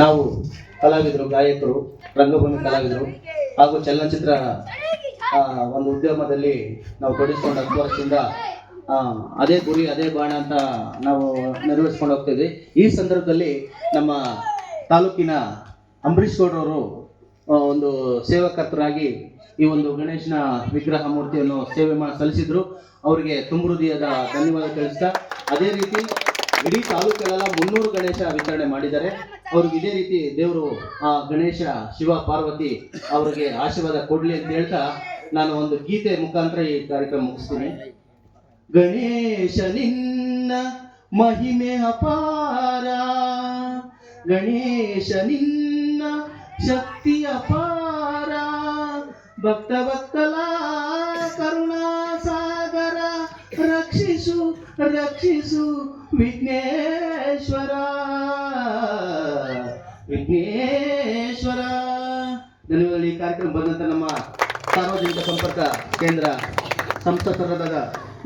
ನಾವು ಕಲಾವಿದರು, ಗಾಯಕರು, ರಂಗಭೂಮಿ ಕಲಾವಿದರು ಹಾಗೂ ಚಲನಚಿತ್ರ ಒಂದು ಉದ್ಯಮದಲ್ಲಿ ನಾವು ತೊಡಗಿಸ್ಕೊಂಡು ಹತ್ತು ವರ್ಷದಿಂದ ಅದೇ ಗುರಿ, ಅದೇ ಬಾಣ ಅಂತ ನಾವು ನೆರವೇರಿಸ್ಕೊಂಡು ಹೋಗ್ತಿದ್ವಿ ಈ ಸಂದರ್ಭದಲ್ಲಿ ನಮ್ಮ ತಾಲೂಕಿನ ಅಂಬರೀಶ್ ಗೌಡ್ರವರು ಒಂದು ಸೇವಕರ್ತರಾಗಿ ಈ ಒಂದು ಗಣೇಶನ ವಿಗ್ರಹ ಮೂರ್ತಿಯನ್ನು ಸೇವೆ ಮಾಡಿ ಸಲ್ಲಿಸಿದ್ರು. ಅವರಿಗೆ ತುಂಬ ಹೃದಯದ ಧನ್ಯವಾದ ತಿಳಿಸ್ತಾ, ಅದೇ ರೀತಿ ಇಡೀ ತಾಲೂಕಲ್ಲೆಲ್ಲ ಮುನ್ನೂರು ಗಣೇಶ ವಿತರಣೆ ಮಾಡಿದ್ದಾರೆ. ಅವ್ರಿಗೆ ಇದೇ ರೀತಿ ದೇವರು, ಆ, ಗಣೇಶ, ಶಿವ, ಪಾರ್ವತಿ ಅವ್ರಿಗೆ ಆಶೀರ್ವಾದ ಕೊಡ್ಲಿ ಅಂತ ಹೇಳ್ತಾ ನಾನು ಒಂದು ಗೀತೆ ಮುಖಾಂತರ ಈ ಕಾರ್ಯಕ್ರಮ ಮುಗಿಸ್ತೀನಿ. ಗಣೇಶ ನಿನ್ನ ಮಹಿಮೆ ಅಪಾರ. ಗಣೇಶ ನಿನ್ನ ಶಕ್ತಿ ಅಪಾರ. ಭಕ್ತ ಭಕ್ತಲ ಕರುಣಾ ಸಾಗರ ರಕ್ಷಿಸು ರಕ್ಷಿಸು ವಿಘ್ನೇಶ್ವರ. ವಿಘ್ನೇಶ್ವರ. ಧನ್ಯವಾದಗಳು ಈ ಕಾರ್ಯಕ್ರಮ ಬಂದಂತ ನಮ್ಮ ಸಾರ್ವಜನಿಕ ಸಂಪರ್ಕ ಕೇಂದ್ರ ಸಂಸದರಾದ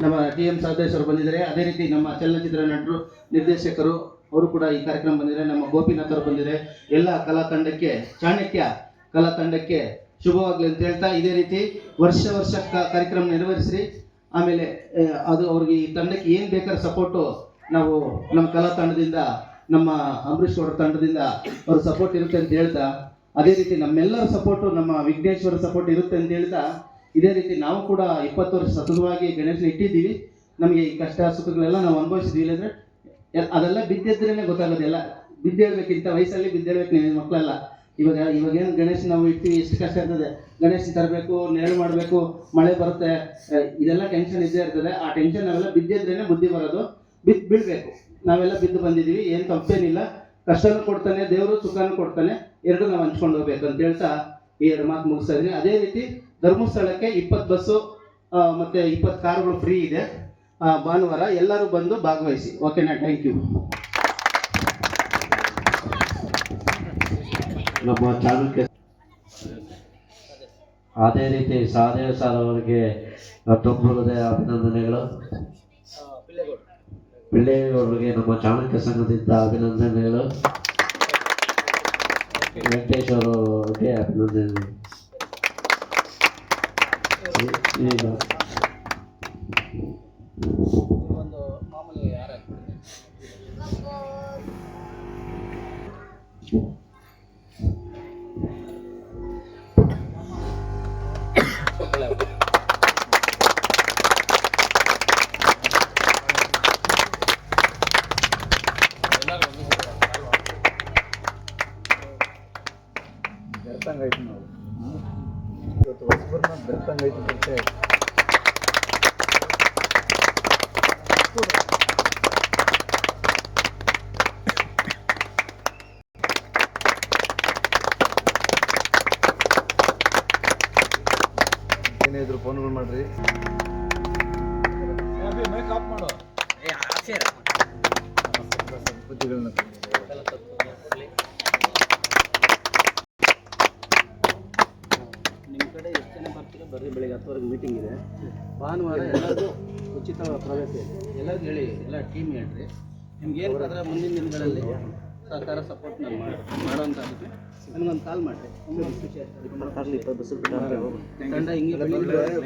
ನಮ್ಮ ಟಿ ಎಂ ಸಹದೇಶ್ವರು ಬಂದಿದ್ದಾರೆ. ಅದೇ ರೀತಿ ನಮ್ಮ ಚಲನಚಿತ್ರ ನಟರು, ನಿರ್ದೇಶಕರು ಅವರು ಕೂಡ ಈ ಕಾರ್ಯಕ್ರಮ ಬಂದಿದ್ದಾರೆ. ನಮ್ಮ ಗೋಪಿನಾಥರು ಅವರು ಬಂದಿದ್ದಾರೆ. ಎಲ್ಲ ಕಲಾ ತಂಡಕ್ಕೆ ಚಾಣಕ್ಯ ಕಲಾ ತಂಡಕ್ಕೆ ಶುಭವಾಗಲಿ ಅಂತ ಹೇಳ್ತಾ ಇದೇ ರೀತಿ ವರ್ಷ ವರ್ಷ ಕಾರ್ಯಕ್ರಮ ನೆರವೇರಿಸ್ರಿ. ಆಮೇಲೆ ಅದು ಅವ್ರಿಗೆ ಈ ತಂಡಕ್ಕೆ ಏನು ಬೇಕಾದ್ರೆ ಸಪೋರ್ಟು ನಾವು ನಮ್ಮ ಕಲಾ ತಂಡದಿಂದ ನಮ್ಮ ಅಂಬರೀಶ್ ಅವರ ತಂಡದಿಂದ ಅವ್ರ ಸಪೋರ್ಟ್ ಇರುತ್ತೆ ಅಂತ ಹೇಳ್ತಾ, ಅದೇ ರೀತಿ ನಮ್ಮೆಲ್ಲರ ಸಪೋರ್ಟು ನಮ್ಮ ವಿಘ್ನೇಶ್ವರ ಸಪೋರ್ಟ್ ಇರುತ್ತೆ ಅಂತ ಹೇಳ್ತಾ, ಇದೇ ರೀತಿ ನಾವು ಕೂಡ ಇಪ್ಪತ್ತು ವರ್ಷ ಸತತವಾಗಿ ಗಣೇಶನ ಇಟ್ಟಿದ್ದೀವಿ. ನಮಗೆ ಈ ಕಷ್ಟ ಸುಖಗಳೆಲ್ಲ ನಾವು ಅನುಭವಿಸಿದ್ವಿ. ಇಲ್ಲಂದ್ರೆ ಅದೆಲ್ಲ ಬಿದ್ದಿದ್ರೇನೆ ಗೊತ್ತಾಗೋದಿಲ್ಲ ಇಂಥ ವಯಸ್ಸಲ್ಲಿ ಬಿದ್ದೇಳ್ಬೇಕು ನೀವು ಮಕ್ಕಳೆಲ್ಲ. ಇವಾಗ ಇವಾಗ ಏನು ಗಣೇಶ ನಾವು ಇಟ್ಟು ಎಷ್ಟು ಕಷ್ಟ ಇರ್ತದೆ. ಗಣೇಶ ತರಬೇಕು, ನೆರಳು ಮಾಡಬೇಕು, ಮಳೆ ಬರುತ್ತೆ. ಇದೆಲ್ಲ ಟೆನ್ಷನ್ ಇದ್ದೇ ಇರ್ತದೆ. ಆ ಟೆನ್ಷನ್ ಎಲ್ಲ ಬಿದ್ದಿದ್ರೇನೆ ಬುದ್ಧಿ ಬರೋದು. ಬಿದ್ದು ಬೀಳ್ಬೇಕು ನಾವೆಲ್ಲ ಬಿದ್ದು ಬಂದಿದ್ದೀವಿ, ಏನು ತಪ್ಪೇನಿಲ್ಲ. ಕಷ್ಟನೂ ಕೊಡ್ತಾನೆ, ದೇವರು ಸುಖನೂ ಕೊಡ್ತಾನೆ. ಎರಡು ನಾವು ಹಂಚ್ಕೊಂಡು ಹೋಗ್ಬೇಕು ಅಂತ ಹೇಳ್ತಾ ಈ ಎರಡು ಮಾತು ಮುಗಿಸ್ತಾ ಇದ್ದೀನಿ. ಅದೇ ರೀತಿ ಧರ್ಮಸ್ಥಳಕ್ಕೆ ಇಪ್ಪತ್ತು ಬಸ್ಸು ಮತ್ತು ಇಪ್ಪತ್ತು ಕಾರುಗಳು ಫ್ರೀ ಇದೆ. ಭಾನುವಾರ ಎಲ್ಲರೂ ಬಂದು ಭಾಗವಹಿಸಿ. ಓಕೆನಾ ಥ್ಯಾಂಕ್ ಯು ನಮ್ಮ ಚಾಣಕ್ಯ ಅದೇ ರೀತಿ ಸಾಧೇ ಸಾಲವರಿಗೆ ಅವರಿಗೆ ತುಂಬ ಹೃದಯ ಅಭಿನಂದನೆಗಳು. ಪಿಳ್ಳೆಯವರಿಗೆ ನಮ್ಮ ಚಾಣಕ್ಯ ಸಂಘದಿಂದ ಅಭಿನಂದನೆಗಳು. ವೆಂಕಟೇಶ್ ಅವರಿಗೆ ಅಭಿನಂದನೆಗಳು. ಮಾಮೂಲಿ ಈಗ ಮಾಮೂಲಿ ಬೆರ್ತಂಗಾಯ್ತು ನಾವು. ಇವತ್ತು ಹೊಸಬರ್ನ ಬೆಳ್ತಂಗೈತಿ ಅಂತ ಏನೇ ಇದ್ರು ಫೋನ್ಗಳು ಮಾಡ್ರಿ. ಬುದ್ಧಿಗಳನ್ನ ನಿಮ್ಮ ಕಡೆ ಎಷ್ಟು ಜನ ಬರ್ತೀರೋ ಬರ್ರಿ ಬೆಳಿಗ್ಗೆ ಹತ್ತುವರೆಗೆ ಮೀಟಿಂಗ್ ಇದೆ. ಭಾನುವಾರ ಎಲ್ಲರಿಗೂ ಉಚಿತ ಪ್ರವೇಶ ಇದೆ. ಎಲ್ಲರಿಗೂ ಹೇಳಿ ಎಲ್ಲ ಟೀಮ್ ಹೇಳ್ರಿ. ನಿಮ್ಗೆ ಏನು ಬೇಕಾದ್ರೆ ಮುಂದಿನ ದಿನಗಳಲ್ಲಿ ಸರ್ಕಾರ ಸಪೋರ್ಟ್ ನಾನು ಮಾಡಿ ಮಾಡೋಂಥದ್ದಕ್ಕೆ ನನಗೊಂದು ಕಾಲ್ ಮಾಡಿರಿ. ತುಂಬ ಖುಷಿ ಆಯ್ತು ತಂಡ ಹಿಂಗೆ.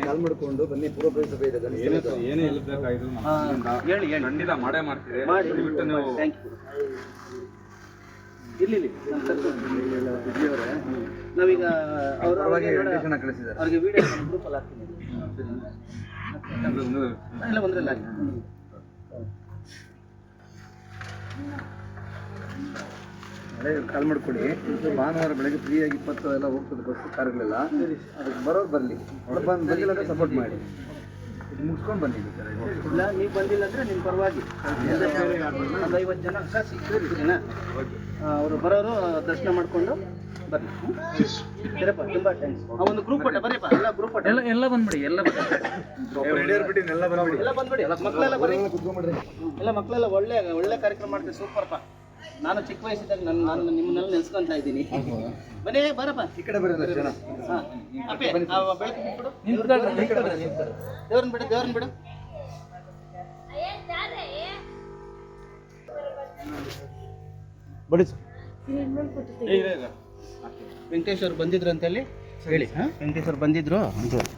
ಕಾಲ್ ಮಾಡ್ಕೊಂಡು ಬನ್ನಿ ಪೂರ್ವ ಸಭೆ ಇದೆ. ಏನೇ ಹೇಳಿ ಹೇಳಿ ಖಂಡಿತ ಮಾಡೇ ಮಾಡ್ತೀವಿ. ಮಾಡಿ. ಥ್ಯಾಂಕ್ ಯು ಇಲ್ಲಿ ಕರ್ಕೊಂಡು ನಾವೀಗ ಅವ್ರ ಅವ್ರಿಗೆ ವಿಡಿಯೋ ಗ್ರೂಪಲ್ಲಿ ಹಾಕ್ತೀನಿ. ಇಲ್ಲ ಹಾಕಿ. ಕಾಲ್ ಮಾಡ್ಕೊಡಿ ಭಾನುವಾರ ಬೆಳಗ್ಗೆ ಫ್ರೀ ಆಗಿ ಇಪ್ಪತ್ತು ಎಲ್ಲ ಹೋಗ್ತದೆ ಬಸ್ ಕಾರ್ಗಳೆಲ್ಲ. ಅದಕ್ಕೆ ಬರೋರು ಬರಲಿ. ಬಂದು ಬಂದಿಲ್ಲ ಸಪೋರ್ಟ್ ಮಾಡಿ. ಮುಗಿಸ್ಕೊಂಡು ಬನ್ನಿ ಸರ್ ಇಲ್ಲ ನೀವು ಬಂದಿಲ್ಲ ಅಂದರೆ ನಿಮ್ಮ ಪರವಾಗಿ. ಒಂದು ಐವತ್ತು ಜನ ಕಳಿಸಿ ಸರಿನಾ ಅವರು ಬರೋರು ದರ್ಶನ ಮಾಡಿಕೊಂಡು ಹ್ಮ್? ಸರಿಯಪ್ಪ ತುಂಬ ಥ್ಯಾಂಕ್ಸ್ ಒಂದು ಗ್ರೂಪ್ ಕೊಟ್ಟೆ ಬರೀಪ್ಪ ಎಲ್ಲ ಗ್ರೂಪ್ ಕೊಟ್ಟೆ. ಎಲ್ಲ ಎಲ್ಲ ಬಂದ್ಬಿಡಿ ಎಲ್ಲ ಎಲ್ಲ ಬಂದ್ಬಿಡಿ ಎಲ್ಲ ಬಂದ್ಬಿಡಿ. ಮಕ್ಕಳೆಲ್ಲ ಬರೀ ಎಲ್ಲ ಮಕ್ಕಳೆಲ್ಲ ಒಳ್ಳೆ ಒಳ್ಳೆ ಕಾರ್ಯಕ್ರಮ ಮಾಡ್ತೀವಿ ಸೂಪರ್ಪ ನಾನು ಚಿಕ್ಕ ವಯಸ್ಸಿದ್ದಾಗ ನನ್ನ ನಾನು ನಿಮ್ಮನ್ನೆಲ್ಲ ನೆನೆಸ್ಕೊಂತ ಇದ್ದೀನಿ. ಬನ್ನಿ ಬರಪ್ಪ. ಈ ಕಡೆ ಬರೋದು ಅಪ್ಪೆ ಬೆಳಕು ಬಿಟ್ಬಿಡು ದೇವ್ರನ್ನ ಬಿಡು ದೇವ್ರನ್ನ ಬಿಡು. ಬಡಿ ವೆಂಕಟೇಶ್ ಅವ್ರು ಬಂದಿದ್ರು ಅಂತ ಹೇಳಿ ಹಾಂ? ವೆಂಕಟೇಶ್ ಅವ್ರು ಬಂದಿದ್ರು. ಅಂತ ಹೇಳಿ